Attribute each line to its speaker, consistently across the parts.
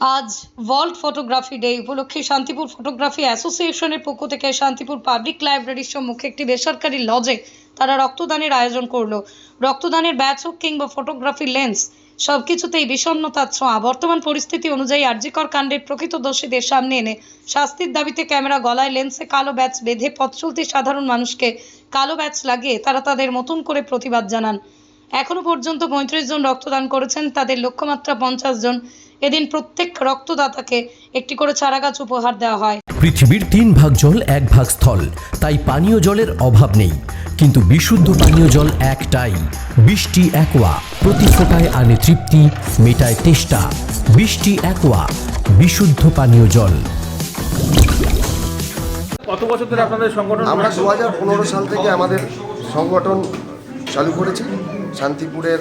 Speaker 1: আজ world photography day উপলক্ষে Shantipur photography অ্যাসোসিয়েশনের পক্ষ থেকে শান্তিপুর পাবলিক লাইব্রেরির সম্মুখে একটি বেসরকারি লজে তারা রক্তদানের আয়োজন করল। রক্তদানের ব্যাচ হোক কিংবা ফটোগ্রাফি লেন্স সব কিছুতেই বিষণ্ণতার ছোঁয়া। বর্তমান পরিস্থিতি অনুযায়ী আর্যিকর কাণ্ডের প্রকৃত দোষীদের সামনে এনে শাস্তির দাবিতে ক্যামেরা গলায় লেন্সে কালো ব্যাচ বেঁধে পথ চলতি সাধারণ মানুষকে কালো ব্যাচ লাগিয়ে তারা তাদের মতন করে প্রতিবাদ জানান। এখনও পর্যন্ত পঁয়ত্রিশ জন রক্তদান করেছেন, তাদের লক্ষ্যমাত্রা পঞ্চাশ জন। এদিন প্রত্যেক রক্তদাতাকে একটি করে চারাগাছ উপহার দেওয়া হয়।
Speaker 2: পৃথিবীর তিন ভাগ জল এক ভাগ স্থল। তাই পানীয় জলের অভাব নেই। কিন্তু বিশুদ্ধ পানীয় জল একটাই। বৃষ্টি একোয়া। প্রতি ফোটায় আনে তৃপ্তি মেটায় তেষ্টা। বৃষ্টি একোয়া। বিশুদ্ধ পানীয় জল।
Speaker 3: কত বছর ধরে আপনাদের সংগঠন?
Speaker 4: আমরা দু হাজার পনেরো সাল থেকে আমাদের সংগঠন চালু করেছি। শান্তিপুরের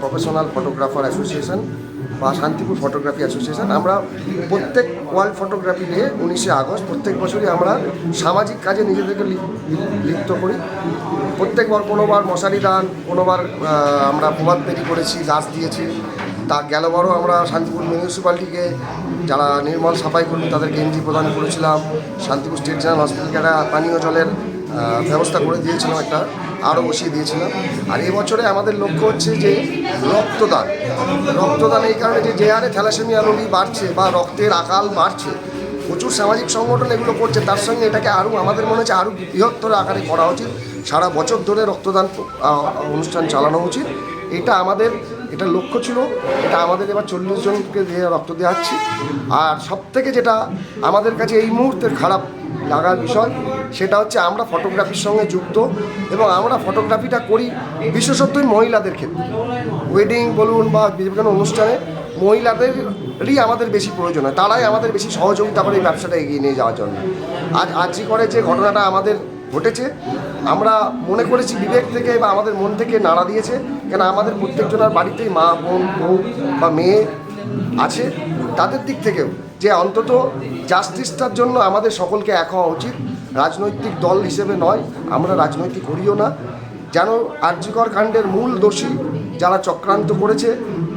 Speaker 4: প্রফেশনাল ফটোগ্রাফার অ্যাসোসিয়েশন বা শান্তিপুর ফটোগ্রাফি অ্যাসোসিয়েশন আমরা প্রত্যেক ওয়ার্ল্ড ফটোগ্রাফি ডে উনিশে আগস্ট প্রত্যেক বছরই আমরা সামাজিক কাজে নিজেদেরকে লিপ্ত করি। প্রত্যেকবার কোনোবার মশারি দান, কোনোবার আমরা প্রভাত তৈরি করেছি, গাছ দিয়েছি। তা গেলবারও আমরা শান্তিপুর মিউনিসিপ্যালিটিকে যারা নির্মল সাফাই কর্মী তাদের গেঞ্জি প্রদান করেছিলাম। শান্তিপুর স্টেট জেনারেল হসপিটালকে একটা পানীয় জলের ব্যবস্থা করে দিয়েছিলাম একটা আরও বসিয়ে দিয়েছিলাম। আর এবছরে আমাদের লক্ষ্য হচ্ছে যে রক্তদান। রক্তদান এই কারণে যে যে হারে থ্যালাসেমিয়া রোগী বাড়ছে বা রক্তের আকাল বাড়ছে, প্রচুর সামাজিক সংগঠন এগুলো করছে, তার সঙ্গে এটাকে আরও আমাদের মনে হচ্ছে আরও বৃহত্তর আকারে করা উচিত। সারা বছর ধরে রক্তদান অনুষ্ঠান চালানো উচিত। এটা আমাদের, এটা লক্ষ্য ছিল, এটা আমাদের এবার চল্লিশ জনকে দিয়ে রক্ত দেওয়াচ্ছি আর সব থেকে যেটা আমাদের কাছে এই মুহূর্তের খারাপ লাগার বিষয়, সেটা হচ্ছে আমরা ফটোগ্রাফির সঙ্গে যুক্ত এবং আমরা ফটোগ্রাফিটা করি বিশেষতই মহিলাদের ক্ষেত্রে। ওয়েডিং বলুন বা বিভিন্ন অনুষ্ঠানে মহিলাদেরই আমাদের বেশি প্রয়োজন হয়, তারাই আমাদের বেশি সহযোগিতা করে এই ব্যবসাটা এগিয়ে নিয়ে যাওয়ার জন্য। আজ আজই করে যে ঘটনাটা আমাদের ঘটেছে, আমরা মনে করেছি বিবেক থেকে বা আমাদের মন থেকে নাড়া দিয়েছে, কেন আমাদের প্রত্যেকজনের বাড়িতেই মা, বোন, বউ বা মেয়ে আছে, তাদের দিক থেকেও। যে অন্তত জাস্টিসটার জন্য আমাদের সকলকে এক হওয়া উচিত। রাজনৈতিক দল হিসেবে নয়, আমরা রাজনৈতিক করিও না। যেন আর্যিকর কাণ্ডের মূল দোষী যারা চক্রান্ত করেছে,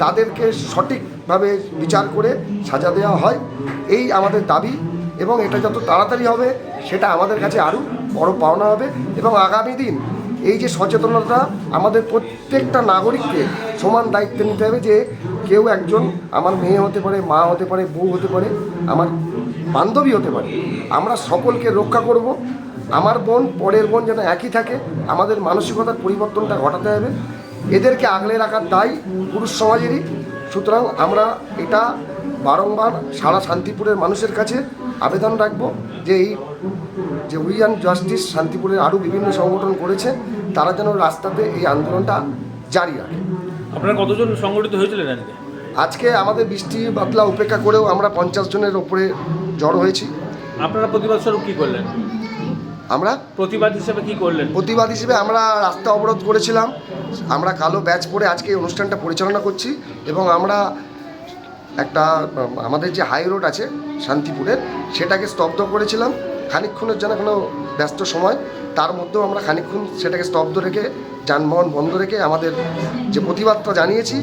Speaker 4: তাদেরকে সঠিকভাবে বিচার করে সাজা দেওয়া হয়। এই আমাদের দাবি এবং এটা যত তাড়াতাড়ি হবে, সেটা আমাদের কাছে আরও বড় পাওনা হবে এবং আগামী দিন এই যে সচেতনতা, আমাদের প্রত্যেকটা নাগরিককে সমান দায়িত্ব নিতে হবে যে কেউ একজন আমার মেয়ে হতে পারে, মা হতে পারে, বউ হতে পারে, আমার বান্ধবী হতে পারে। আমরা সকলকে রক্ষা করব। আমার বোন, পরের বোন যেন একই থাকে, আমাদের মানসিকতার পরিবর্তনটা ঘটাতে হবে। এদেরকে আগলে রাখার দায় পুরুষ সমাজেরই। সুতরাং আমরা এটা বারংবার সারা শান্তিপুরের মানুষের কাছে আবেদন রাখব যে এই, যে উইয়ান জাস্টিস শান্তিপুরের আরও বিভিন্ন সংগঠন করেছে, তারা যেন রাস্তাতে এই আন্দোলনটা জারি রাখে।
Speaker 3: আপনারা কতজন সংগঠিত হয়েছিলেন আজকে
Speaker 4: আজকে আমাদের বৃষ্টি বাতলা উপেক্ষা করেও আমরা পঞ্চাশ জনের ওপরে জড়ো হয়েছি।
Speaker 3: আপনারা প্রতিবাদ স্বরূপ কী করলেন?
Speaker 4: আমরা?
Speaker 3: প্রতিবাদ হিসেবে কি করলেন?
Speaker 4: প্রতিবাদ হিসেবে আমরা রাস্তা অবরোধ করেছিলাম। আমরা কালো ব্যাচ পরে আজকে এই অনুষ্ঠানটা পরিচালনা করছি এবং আমরা একটা আমাদের যে হাই রোড আছে শান্তিপুরের সেটাকে স্তব্ধ করেছিলাম। খানিকক্ষণের জন্য কোনো ব্যস্ত সময় তার মধ্যেও আমরা খানিকক্ষণ সেটাকে স্তব্ধ রেখে যানবাহন বন্ধ রেখে আমাদের যে প্রতিবাদটা জানিয়েছি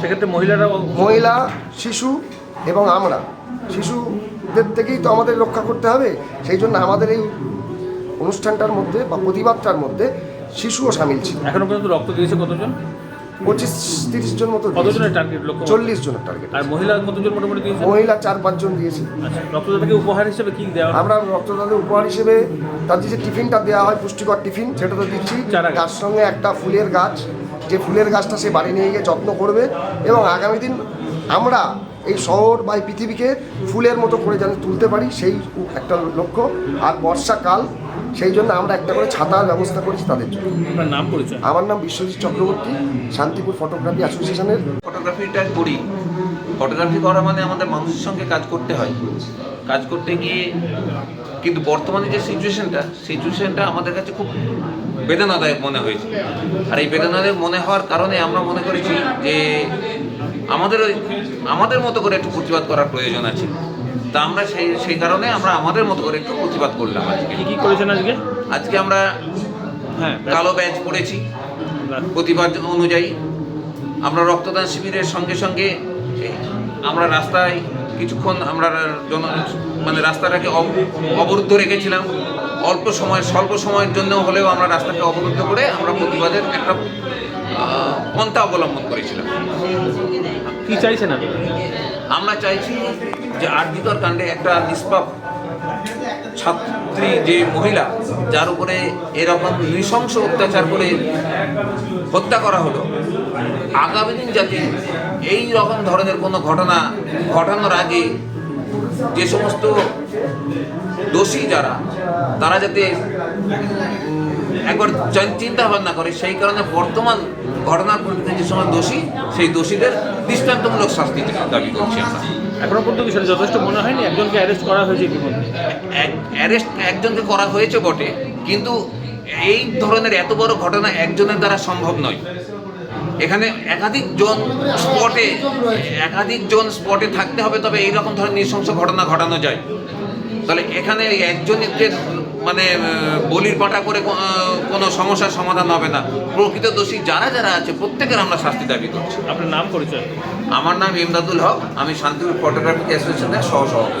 Speaker 3: সেক্ষেত্রে মহিলারা
Speaker 4: মহিলা শিশু এবং আমরা। শিশুদের থেকেই তো আমাদের রক্ষা করতে হবে সেই জন্য আমাদের এই অনুষ্ঠানটার মধ্যে বা প্রতিবাদটার মধ্যে শিশুও সামিল ছিল।
Speaker 3: এখনও পর্যন্ত রক্ত দিয়েছে কতজন?
Speaker 4: পঁচিশ তিরিশ জন মতো
Speaker 3: কতজনের টার্গেট লক্ষ্য
Speaker 4: চল্লিশ জনের টার্গেট
Speaker 3: আর মহিলা কতজন মোটামুটি দিয়েছে?
Speaker 4: মহিলা চার পাঁচজন দিয়েছে।
Speaker 3: আচ্ছা রক্তদাতাকে উপহার হিসেবে কি দেওয়া
Speaker 4: আমরা রক্তদানের উপহার হিসেবে তাদের যে টিফিনটা দেওয়া হয় পুষ্টিকর টিফিন সেটা তো দিচ্ছি। তার সঙ্গে একটা ফুলের গাছ। যে ফুলের গাছটা সে বাড়ি নিয়ে গিয়ে যত্ন করবে এবং আগামী দিন আমরা এই শহর বা এই পৃথিবীকে ফুলের মতো করে যেন তুলতে পারি সেই একটা লক্ষ্য। আর বর্ষাকাল সেই জন্য আমরা একটা করে ছাতার ব্যবস্থা করেছি তাদের জন্য।
Speaker 3: আপনার নাম পরিচয়?
Speaker 4: আমার নাম বিশ্বজিৎ চক্রবর্তী শান্তিপুর ফটোগ্রাফি অ্যাসোসিয়েশনের
Speaker 5: ফটোগ্রাফিটা করি। ফটোগ্রাফি করা মানে আমাদের মানুষের সঙ্গে কাজ করতে হয়। কাজ করতে গিয়ে কিন্তু বর্তমানে যে সিচুয়েশনটা সিচুয়েশনটা আমাদের কাছে খুব বেদনাদায়ক মনে হয়েছে। আর এই বেদনাদায়ক মনে হওয়ার কারণে আমরা মনে করেছি যে আমাদের ওই- আমাদের মতো করে একটু প্রতিবাদ করার প্রয়োজন আছে। তা আমরা সেই সেই কারণে আমরা আমাদের মতো করে একটু প্রতিবাদ করলাম আজকে।
Speaker 3: কি করেছেন আজকে?
Speaker 5: আজকে আমরা
Speaker 3: হ্যাঁ
Speaker 5: কালো ব্যাচ পড়েছি। প্রতিবাদ অনুযায়ী আমরা রক্তদান শিবিরের সঙ্গে সঙ্গে আমরা রাস্তায় কিছুক্ষণ আমরা জন মানে রাস্তাটাকে অব- অবরুদ্ধ রেখেছিলাম। অল্প সময় স্বল্প সময়ের জন্য হলেও আমরা রাস্তাকে অবরুদ্ধ করে আমরা প্রতিবাদের একটা পন্থা অবলম্বন করেছিলাম।
Speaker 3: কি চাইছেন আপনারা
Speaker 5: আমরা চাইছি যে আর্জিকর কাণ্ডে একটা নিষ্পাপ ছাত্রী, যে মহিলা, যার উপরে এরকম নৃশংস অত্যাচার করে হত্যা করা হলো। আগামী দিন যাতে এই রকম ধরনের কোনো ঘটনা ঘটানোর আগে যে সমস্ত দোষী যারা, তারা যাতে একবার চিন্তা ভাবনা করে সেই কারণে বর্তমান পরিপ্রেক্ষিতে যে সময় দোষী সেই দোষীদের দৃষ্টান্তমূলক শাস্তি দাবি করছি আমরা।
Speaker 3: এখনও পর্যন্ত সেটা যথেষ্ট মনে হয়নি একজনকে অ্যারেস্ট করা হয়েছে ইতিমধ্যে।
Speaker 5: অ্যারেস্ট একজনকে করা হয়েছে বটে কিন্তু এই ধরনের এত বড় ঘটনা একজনের দ্বারা সম্ভব নয়। এখানে একাধিক জন স্পটে একাধিক জন স্পটে থাকতে হবে তবে এই রকম ধরনের নৃশংস ঘটনা ঘটানো যায়। তাহলে এখানে একজনকে মানে বলির পাটা করে কোনো সমস্যার সমাধান হবে না। প্রকৃত দোষী যারা যারা আছে প্রত্যেকের আমরা শাস্তি দাবি করছি।
Speaker 3: আপনার নাম পরিচয়?
Speaker 5: আমার নাম ইমদাদুল হক। আমি শান্তিপুর ফটোগ্রাফিক অ্যাসোসিয়েশনের সহ সভাপতি